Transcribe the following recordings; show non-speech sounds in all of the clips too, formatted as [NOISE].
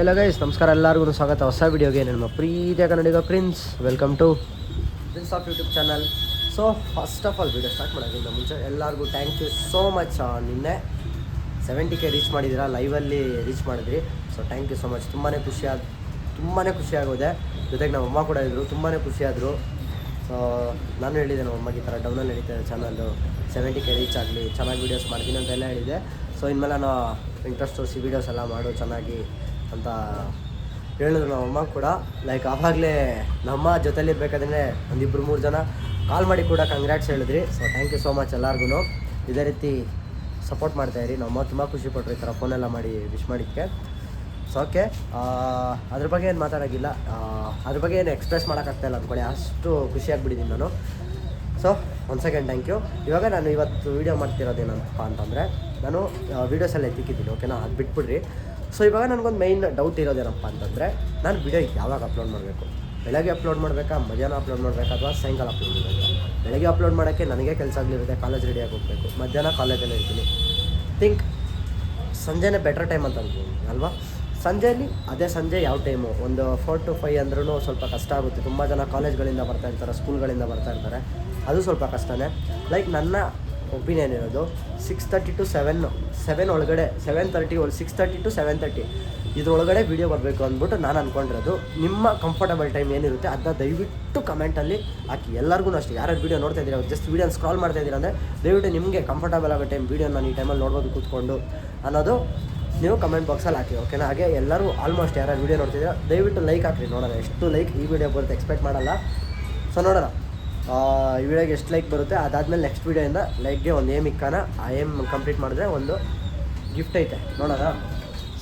Hello guys ನಮಸ್ಕಾರ ಎಲ್ಲರಿಗೂ ಸ್ವಾಗತ. ಹೊಸ ವಿಡಿಯೋಗೆ ನಿಮ್ಮ ಪ್ರೀತಿಯ ಕನ್ನಡಿಗ prince welcome to prince of YouTube channel so first of all video start ಮಾಡೋದ್ರಿಂದ ಮುಂಚೆ ಎಲ್ಲರಿಗೂ ಥ್ಯಾಂಕ್ ಯು ಸೋ ಮಚ್ ನಿನ್ನೆ ಸೆವೆಂಟಿ ಕೆ ರೀಚ್ ಮಾಡಿದ್ದೀರಾ? ಲೈವಲ್ಲಿ ರೀಚ್ ಮಾಡಿದ್ರಿ. So thank you so much ತುಂಬಾ ಖುಷಿಯಾದ ತುಂಬಾ ಖುಷಿಯಾಗೋದೆ ಜೊತೆಗೆ ನಮ್ಮ ಅಮ್ಮ ಕೂಡ ಇದ್ದರು ತುಂಬಾ ಖುಷಿಯಾದರು ಸೊ ನಾನು ಹೇಳಿದೆ, ನಮ್ಮ ಅಮ್ಮಗೆ ಈ ಥರ ಡೌನಲ್ಲಿ ನಡೀತದೆ ಚಾನಲ್ಲು ಸೆವೆಂಟಿ ಕೆ ರೀಚ್ ಆಗಲಿ, ಚೆನ್ನಾಗಿ ವೀಡಿಯೋಸ್ ಮಾಡ್ತೀನಿ ಅಂತೆಲ್ಲ ಹೇಳಿದೆ. ಸೊ ಇನ್ಮೇಲೆ ನಾನು ಇಂಟ್ರೆಸ್ಟ್ ತೋರಿಸಿ ವೀಡಿಯೋಸ್ ಎಲ್ಲ ಮಾಡು, ಚೆನ್ನಾಗಿ ಅಂತ ಹೇಳಿದ್ರು ನಮ್ಮ ಅಮ್ಮ ಕೂಡ. ಲೈಕ್ ಆವಾಗಲೇ ನಮ್ಮ ಜೊತೆಲಿ ಒಂದು ಇಬ್ಬರು ಮೂರು ಜನ ಕಾಲ್ ಮಾಡಿ ಕೂಡ ಕಂಗ್ರ್ಯಾಟ್ಸ್ ಹೇಳಿದ್ರಿ. So thank you so much ಎಲ್ಲರಿಗೂ ಇದೇ ರೀತಿ ಸಪೋರ್ಟ್ ಮಾಡ್ತಾಯಿರಿ ನಮ್ಮ ತುಂಬ ಖುಷಿ ಪಟ್ಟರು ಈ ಥರ ಫೋನೆಲ್ಲ ಮಾಡಿ ವಿಶ್ ಮಾಡಿದ್ದಕ್ಕೆ ಸೊ ಓಕೆ ಅದ್ರ ಬಗ್ಗೆ ಏನು ಮಾತಾಡೋಕ್ಕಿಲ್ಲ ಅದ್ರ ಬಗ್ಗೆ ಏನು ಎಕ್ಸ್ಪ್ರೆಸ್ ಮಾಡೋಕ್ಕಾಗ್ತಾಯಿಲ್ಲ ಅಂದ್ಕೊಳ್ಳಿ ಅಷ್ಟು ಖುಷಿಯಾಗಿಬಿಟ್ಟಿದ್ದೀನಿ ನಾನು. So one second thank you ಇವಾಗ ನಾನು ಇವತ್ತು ವೀಡಿಯೋ ಮಾಡ್ತಿರೋದೇನಪ್ಪ ಅಂತಂದರೆ, ನಾನು ವೀಡಿಯೋಸಲ್ಲೇ ತಿಕ್ಕಿದ್ದೀನಿ ಎತ್ತಿಕ್ಕಿದ್ದೀನಿ ಓಕೆನಾ ಅದು ಬಿಟ್ಬಿಡ್ರಿ. ಸೊ ಇವಾಗ ನನಗೊಂದು ಮೈನ್ ಡೌಟ್ ಇರೋದೇನಪ್ಪ ಅಂತಂದರೆ, ನಾನು ವಿಡಿಯೋ ಯಾವಾಗ ಅಪ್ಲೋಡ್ ಮಾಡಬೇಕು? ಬೆಳಗ್ಗೆ ಅಪ್ಲೋಡ್ ಮಾಡಬೇಕಾ, ಮಧ್ಯಾಹ್ನ ಅಪ್ಲೋಡ್ ಮಾಡಬೇಕಾ, ಅಥವಾ ಸಾಯಂಕಾಲ ಅಪ್ಲೋಡ್ ಮಾಡಬೇಕಾ? ಬೆಳಗ್ಗೆ ಅಪ್ಲೋಡ್ ಮಾಡೋಕ್ಕೆ ನನಗೆ ಕೆಲಸ ಆಗಲಿರುತ್ತೆ ಕಾಲೇಜ್ ರೆಡಿಯಾಗಿ ಹೋಗಬೇಕು. ಮಧ್ಯಾಹ್ನ ಕಾಲೇಜಲ್ಲಿ ಇರ್ತೀನಿ. ಥಿಂಕ್ ಸಂಜೆನೇ ಬೆಟರ್ ಟೈಮ್ ಅಂತ ಅಂದ್ಕೊಂಡು ಅಲ್ವಾ? ಸಂಜೆಯಲ್ಲಿ ಅದೇ ಸಂಜೆ ಯಾವ ಟೈಮು ಒಂದು ಫೋರ್ ಟು ಫೈವ್ ಅಂದ್ರೂ ಸ್ವಲ್ಪ ಕಷ್ಟ ಆಗುತ್ತೆ. ತುಂಬ ಜನ ಕಾಲೇಜ್ಗಳಿಂದ ಬರ್ತಾ ಇರ್ತಾರೆ ಸ್ಕೂಲ್ಗಳಿಂದ ಬರ್ತಾ ಇರ್ತಾರೆ. ಅದು ಸ್ವಲ್ಪ ಕಷ್ಟನೇ. ಲೈಕ್ ನನ್ನ ಒಪಿನಿಯನ್ ಇರೋದು. Six thirty to seven seven ಒಳಗಡೆ ಸೆವೆನ್ ತರ್ಟಿ ಒಳಗೆ six thirty to seven thirty ಇದ್ರೊಳಗಡೆ ವೀಡಿಯೋ ಬರಬೇಕು ಅಂದ್ಬಿಟ್ಟು ನಾನು ಅಂದ್ಕೊಂಡಿರೋದು ನಿಮ್ಮ ಕಂಫರ್ಟಬಲ್ ಟೈಮ್ ಏನಿರುತ್ತೆ ಅದನ್ನ ದಯವಿಟ್ಟು ಕಮೆಂಟಲ್ಲಿ ಹಾಕಿ. ಎಲ್ಲರಿಗೂ ಅಷ್ಟೇ ಯಾರು ವೀಡಿಯೋ ನೋಡ್ತಾ ಇದ್ದೀರಾ ಜಸ್ಟ್ ವೀಡಿಯೋ ಸ್ಕ್ರಾಲ್ ಮಾಡ್ತಾ ಇದ್ದೀರಾ ಅಂದರೆ ದಯವಿಟ್ಟು ನಿಮಗೆ ಕಂಫರ್ಟಬಲ್ ಆಗೋ ಟೈಮ್ ವೀಡಿಯೋ ನಾನು ಈ ಟೈಮಲ್ಲಿ ನೋಡ್ಬೋದು ಕೂತ್ಕೊಂಡು ಅನ್ನೋದು ನೀವು ಕಮೆಂಟ್ ಬಾಕ್ಸಲ್ಲಿ ಹಾಕಿ ಓಕೆನಾ ಹಾಗೆ ಎಲ್ಲರೂ ಆಲ್ಮೋಸ್ಟ್ ಯಾರು ವೀಡಿಯೋ ನೋಡ್ತಿದ್ದೀರಾ, ದಯವಿಟ್ಟು ಲೈಕ್ ಹಾಕ್ರಿ, ನೋಡೋಣ. ಎಷ್ಟು ಲೈಕ್ ಈ ವಿಡಿಯೋ ಬರುತ್ತೆ ಎಕ್ಸ್ಪೆಕ್ಟ್ ಮಾಡಲ್ಲ. ಸೊ ನೋಡೋಣ. ಈ ವಿಡಿಯೋಗೆ ಎಷ್ಟು ಲೈಕ್ ಬರುತ್ತೆ, ಅದಾದಮೇಲೆ ನೆಕ್ಸ್ಟ್ ವೀಡಿಯೋಯಿಂದ ಲೈಕ್ಗೆ ಒಂದು ಏಮ್ ಇಕ್ಕಾನ. ಆ ಏಮ್ ಕಂಪ್ಲೀಟ್ ಮಾಡಿದ್ರೆ ಒಂದು ಗಿಫ್ಟ್ ಐತೆ. ನೋಡೋಣ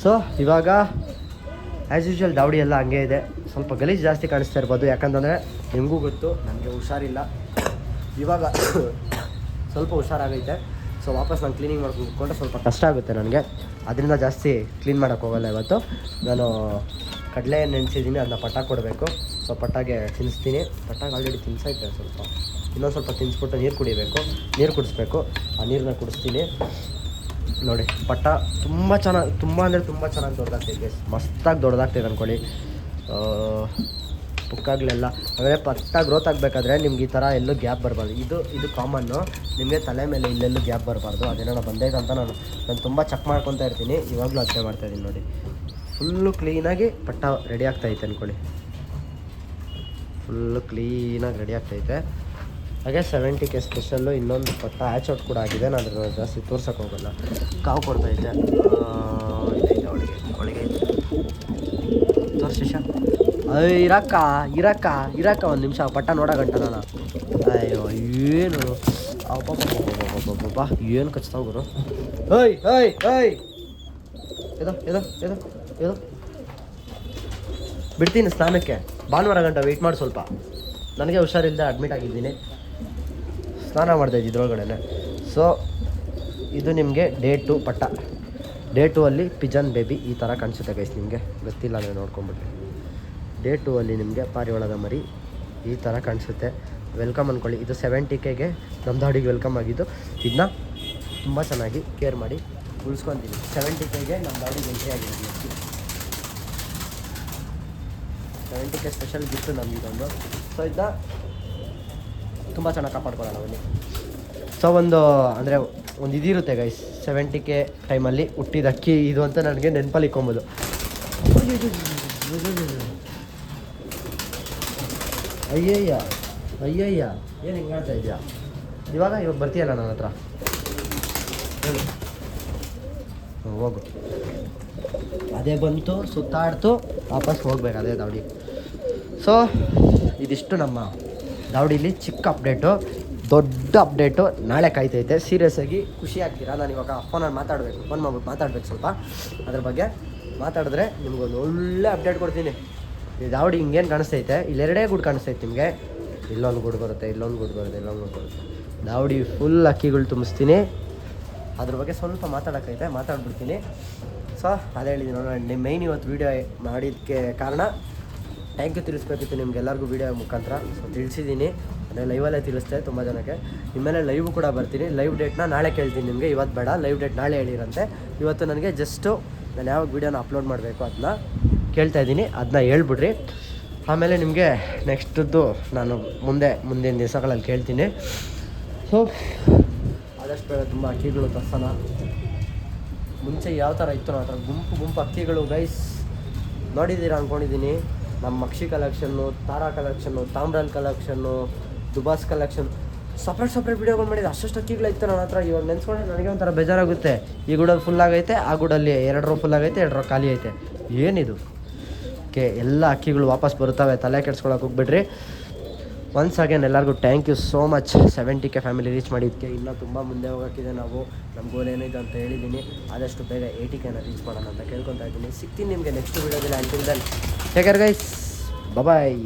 ಸೊ ಇವಾಗ ಆ್ಯಸ್ ಯೂಶ್ವಲ್ ದಾವಡಿ ಎಲ್ಲ ಹಂಗೆ ಇದೆ. ಸ್ವಲ್ಪ ಗಲೀಜು ಜಾಸ್ತಿ ಕಾಣಿಸ್ತಾ ಇರ್ಬೋದು. ಯಾಕಂತಂದರೆ ನಿಮಗೂ ಗೊತ್ತು, ನನಗೆ ಹುಷಾರಿಲ್ಲ. ಇವಾಗ [COUGHS] ಸ್ವಲ್ಪ ಹುಷಾರಾಗೈತೆ. ಸೊ ವಾಪಸ್ ನಾನು ಕ್ಲೀನಿಂಗ್ ಮಾಡ್ಕೊಂಡು ಕೂತ್ಕೊಂಡ್ರೆ ಸ್ವಲ್ಪ ಕಷ್ಟ ಆಗುತ್ತೆ ನನಗೆ. ಅದರಿಂದ ಜಾಸ್ತಿ ಕ್ಲೀನ್ ಮಾಡೋಕೆ ಹೋಗಲ್ಲ ಇವತ್ತು. ನಾನು ಕಡಲೆ ನೆನೆಸಿದ್ದೀನಿ ಅದನ್ನ ಪಟ್ಟ ಕೊಡಬೇಕು. ಸೊ ಪಟ್ಟಾಗೆ ತಿನ್ನಿಸ್ತೀನಿ ಪಟ್ಟಾಗೆ ಆಲ್ರೆಡಿ ತಿನ್ಸೈತೆ ಸ್ವಲ್ಪ. ಇನ್ನೊಂದು ಸ್ವಲ್ಪ ತಿನ್ನಿಸ್ಬಿಟ್ಟು ನೀರು ಕುಡಿಬೇಕು. ನೀರು ಕುಡಿಸ್ಬೇಕು. ಆ ನೀರನ್ನ ಕುಡಿಸ್ತೀನಿ. ನೋಡಿ, ಪಟ್ಟ ತುಂಬ ಚೆನ್ನಾಗಿ, ತುಂಬ ಅಂದರೆ ತುಂಬ ಚೆನ್ನಾಗಿ ದೊಡ್ಡದಾಗ್ತಿದೆ. ಮಸ್ತಾಗಿ ದೊಡ್ಡದಾಗ್ತಿದೆ ಅಂದ್ಕೊಳ್ಳಿ ಪುಕ್ಕಾಗ್ಲೆಲ್ಲ ಅಂದರೆ ಪಟ್ಟ ಗ್ರೋತ್ ಆಗಬೇಕಾದ್ರೆ ನಿಮ್ಗೆ ಈ ಥರ ಎಲ್ಲೂ ಗ್ಯಾಪ್ ಬರಬಾರ್ದು. ಇದು ಇದು ಕಾಮನ್ನು ನಿಮಗೆ ತಲೆ ಮೇಲೆ ಇಲ್ಲೆಲ್ಲೂ ಗ್ಯಾಪ್ ಬರಬಾರ್ದು. ಅದೇನೋ ಬಂದೈತೆ ಅಂತ ನಾನು ನಾನು ತುಂಬ ಚೆಕ್ ಮಾಡ್ಕೊತಾ ಇರ್ತೀನಿ. ಇವಾಗಲೂ ಮಾಡ್ತಾ ಮಾಡ್ತಾಯಿದ್ದೀನಿ ನೋಡಿ. ಫುಲ್ಲು ಕ್ಲೀನಾಗಿ ಪಟ್ಟ ರೆಡಿ ಆಗ್ತೈತೆ ಅಂದ್ಕೊಳ್ಳಿ ಫುಲ್ಲು ಕ್ಲೀನಾಗಿ ರೆಡಿ ಆಗ್ತೈತೆ ಹಾಗೆ ಸೆವೆಂಟಿ ಕೆ ಸ್ಪೆಷಲ್ಲು ಇನ್ನೊಂದು ಪಟ್ಟ ಆ್ಯಚ್ ಔಟ್ ಕೂಡ ಆಗಿದೆ. ನಾನು ಅದ್ರ ಜಾಸ್ತಿ ತೋರ್ಸೋಕೆ ಹೋಗಲ್ಲ. ಕಾವು ಆ, ಇದೈತೆ ಅವಳಿಗೆ ಅವಳಿಗೆ ತೋರ್ಸಿಶ ಅಯ್ಯ ಇರಕ್ಕ ಇರಕ್ಕ ಇರಕ್ಕ ಒಂದು ನಿಮಿಷ, ಪಟ್ಟ ನೋಡಗಂಟ ನಾನು. ಅಯ್ಯೋ, ಏನು? ಏನು ಕಚ್ತಾವ ಗುರು? ಏಯ್ ಏಯ್ ಏಯ್! ಎದೋ ಎದೋ ಎದೋ ಎದೋ? ಬಿಡ್ತೀನಿ ಸ್ನಾನಕ್ಕೆ. ಭಾನುವಾರ ಗಂಟ ವೆಯ್ಟ್ ಮಾಡಿ ಸ್ವಲ್ಪ. ನನಗೆ ಹುಷಾರಿಲ್ಲದೆ ಅಡ್ಮಿಟ್ ಆಗಿದ್ದೀನಿ. ಸ್ನಾನ ಮಾಡ್ತಾ ಇದ್ದೆ ಸೊ ಇದು ನಿಮಗೆ ಡೇ ಟು ಪಟ್ಟ. ಡೇ ಟು ಅಲ್ಲಿ ಪಿಜನ್ ಬೇಬಿ ಈ ಥರ ಕಾಣಿಸುತ್ತೆ ಗೈಸ್ ನಿಮಗೆ. ಗೊತ್ತಿಲ್ಲ ನೀವು ನೋಡ್ಕೊಂಬಿಟ್ರಿ ಡೇ ಟು ಅಲ್ಲಿ ನಿಮಗೆ ಪಾರಿವಾಳದ ಮರಿ ಈ ಥರ ಕಾಣಿಸುತ್ತೆ. ವೆಲ್ಕಮ್ ಅಂದ್ಕೊಳ್ಳಿ ಇದು ಸೆವೆಂಟಿ ಕೆಗೆ ನಮ್ಮ ದಾಡಿಗೆ ವೆಲ್ಕಮ್ ಆಗಿದ್ದು. ಇದನ್ನ ತುಂಬ ಚೆನ್ನಾಗಿ ಕೇರ್ ಮಾಡಿ ಉಳಿಸ್ಕೊತೀನಿ ಸೆವೆಂಟಿ ಕೆಗೆ ನಮ್ಮ ದಾಡಿಗೆ ಎಂಟ್ರಿ ಆಗಿದೆ ಸೆವೆಂಟಿ ಕೆ ಸ್ಪೆಷಲ್ ಗಿಫ್ಟು ಇದೊಂದು. ಸೊ ಇದನ್ನ ತುಂಬ ಚೆನ್ನಾಗಿ ಕಾಪಾಡ್ಕೊಳ್ಳೋಣ ಬನ್ನಿ. ಸೊ ಒಂದು, ಅಂದರೆ ಒಂದು ಇದಿರುತ್ತೆ ಗೈಸ್ ಸೆವೆಂಟಿ ಕೆ ಟೈಮಲ್ಲಿ ಹುಟ್ಟಿದ ಅಕ್ಕಿ ಇದು ಅಂತ ನನಗೆ ನೆನಪಲ್ಲಿ ಇಕ್ಕೊಂಬೋದು ಅಯ್ಯಯ್ಯ ಅಯ್ಯಯ್ಯ, ಏನು ಹಿಂಗೆ ಮಾಡ್ತಾ ಇದೆಯಾ? ಇವಾಗ ಇವಾಗ ಬರ್ತೀಯಲ್ಲ ನನ್ನ ಹತ್ರ? ಹೇಳು. ಹೋಗು. ಅದೇ ಬಂತು, ಸುತ್ತಾಡ್ತು, ವಾಪಸ್ ಹೋಗ್ಬೇಕು ಅದೇ ದಾವಡಿ ಸೊ ಇದಿಷ್ಟು ನಮ್ಮ ದಾವಡಿಲಿ ಚಿಕ್ಕ ಅಪ್ಡೇಟು ದೊಡ್ಡ ಅಪ್ಡೇಟು ನಾಳೆ ಕಾಯ್ತೈತೆ. ಸೀರಿಯಸ್ ಆಗಿ ಖುಷಿ ಆಗ್ತೀರಾ? ನಾನು ಇವಾಗ ಫೋನಲ್ಲಿ ಮಾತಾಡಬೇಕು ಫೋನ್ ಮಾಡ್ಬಿಟ್ಟು ಮಾತಾಡ್ಬೇಕು ಸ್ವಲ್ಪ. ಅದ್ರ ಬಗ್ಗೆ ಮಾತಾಡಿದ್ರೆ ನಿಮ್ಗೊಂದು ಒಳ್ಳೆ ಅಪ್ಡೇಟ್ ಕೊಡ್ತೀನಿ. ಈ ದಾವಡಿ ಹಿಂಗೇನು ಕಾಣಿಸ್ತೈತೆ? ಇಲ್ಲೆರಡೇ ಗುಡ್ ಕಾಣಿಸ್ತೈತೆ ನಿಮಗೆ. ಇಲ್ಲೊಂದು ಗುಡ್ ಬರುತ್ತೆ, ಇಲ್ಲೊಂದು ಗುಡ್ ಬರುತ್ತೆ, ಇಲ್ಲೊಂದು ಗುಡ್ ಬರುತ್ತೆ. ದಾವಡಿ ಫುಲ್ ಅಕ್ಕಿಗಳು ತುಂಬಿಸ್ತೀನಿ. ಅದ್ರ ಬಗ್ಗೆ ಸ್ವಲ್ಪ ಮಾತಾಡೋಕ್ಕೈತೆ ಮಾತಾಡ್ಬಿಡ್ತೀನಿ. ಸೊ ಅದೇ ಹೇಳಿದ್ದೀನಿ ನೋಡೋಣ ನಿಮ್ಮ ಮೈನ್ ಇವತ್ತು ವೀಡಿಯೋ ಮಾಡಿದ್ದಕ್ಕೆ ಕಾರಣ. ಥ್ಯಾಂಕ್ ಯು ತಿಳಿಸ್ಬೇಕಿತ್ತು ನಿಮ್ಗೆಲ್ಲರಿಗೂ ವೀಡಿಯೋ ಮುಖಾಂತರ. ಸೊ ತಿಳಿಸಿದ್ದೀನಿ. ಅದೇ ಲೈವಲ್ಲೇ ತಿಳಿಸ್ತೆ ತುಂಬ ಜನಕ್ಕೆ. ಇನ್ಮೇಲೆ ಲೈವ್ ಕೂಡ ಬರ್ತೀನಿ. ಲೈವ್ ಡೇಟ್ನ ನಾಳೆ ಕೇಳ್ತೀನಿ ನಿಮಗೆ. ಇವತ್ತು ಬೇಡ ಲೈವ್ ಡೇಟ್ ನಾಳೆ ಹೇಳಿರಂತೆ. ಇವತ್ತು ನನಗೆ ಜಸ್ಟು ನಾನು ಯಾವಾಗ ವೀಡಿಯೋನ ಅಪ್ಲೋಡ್ ಮಾಡಬೇಕು ಅದನ್ನ ಕೇಳ್ತಾ ಇದ್ದೀನಿ ಅದನ್ನ ಹೇಳ್ಬಿಡ್ರಿ. ಆಮೇಲೆ ನಿಮಗೆ ನೆಕ್ಸ್ಟದ್ದು ನಾನು ಮುಂದೆ, ಮುಂದಿನ ದಿವಸಗಳಲ್ಲಿ ಕೇಳ್ತೀನಿ. ಸೊ ಆದಷ್ಟು ಬೇಗ ತುಂಬ ಅಕ್ಕಿಗಳು ತರ್ಸೋಣ. ಮುಂಚೆ ಯಾವ ಥರ ಇತ್ತು ಆ ಥರ ಗುಂಪು ಗುಂಪು ಅಕ್ಕಿಗಳು ಗೈಸ್ ನೋಡಿದ್ದೀರಾ ಅಂದ್ಕೊಂಡಿದ್ದೀನಿ ನಮ್ಮ ಅಕ್ಷಿ ಕಲೆಕ್ಷನ್ನು, ತಾರಾ ಕಲೆಕ್ಷನ್ನು ತಾಮ್ರಲ್ ಕಲೆಕ್ಷನ್ನು, ದುಬಾಸ್ ಕಲೆಕ್ಷನ್. ಸಪ್ರೇಟ್ ಸಪ್ರೇಟ್ ವೀಡಿಯೋಗಳು ಮಾಡಿದ್ದು ಅಷ್ಟಷ್ಟು ಅಕ್ಕಿಗಳಿತ್ತು ನನ್ನ ಹತ್ರ. ಇವಾಗ ನೆನ್ಸ್ಕೊಂಡ್ರೆ ನನಗೆ ಒಂಥರ ಬೇಜಾರಾಗುತ್ತೆ. ಈ ಗುಡಲ್ಲಿ ಫುಲ್ ಆಗೈತೆ, ಆ ಗುಡಲ್ಲಿ ಎರಡು ರೋ ಫುಲ್ ಆಗೈತೆ ಎರಡು ಖಾಲಿ ಐತೆ. ಏನಿದು? ಓಕೆ ಎಲ್ಲ ಅಕ್ಕಿಗಳು ವಾಪಸ್ ಬರುತ್ತವೆ, ತಲೆ ಕೆಡ್ಸ್ಕೊಳಕ್ಕೆ ಹೋಗ್ಬಿಡ್ರಿ. ಒನ್ಸ್ ಅಗೇನ್ ಎಲ್ಲರಿಗೂ thank you so much seventy K family reach ಮಾಡಿದ್ದಕ್ಕೆ ಇನ್ನೂ ತುಂಬ ಮುಂದೆ ಹೋಗೋಕ್ಕಿದೆ ನಾವು. ನಮ್ಮ ಗೋಲ್ ಏನಿದೆ ಅಂತ ಹೇಳಿದ್ದೀನಿ ಆದಷ್ಟು ಬೇಗ ಏಯ್ಟಿ ಕೆನ ರೀಚ್ ಮಾಡೋಣ ಅಂತ ಕೇಳ್ಕೊತಾ ಇದ್ದೀನಿ. ಸಿಗ್ತೀನಿ ನಿಮಗೆ ನೆಕ್ಸ್ಟ್ ವೀಡಿಯೋದಲ್ಲಿ until then take care guys bye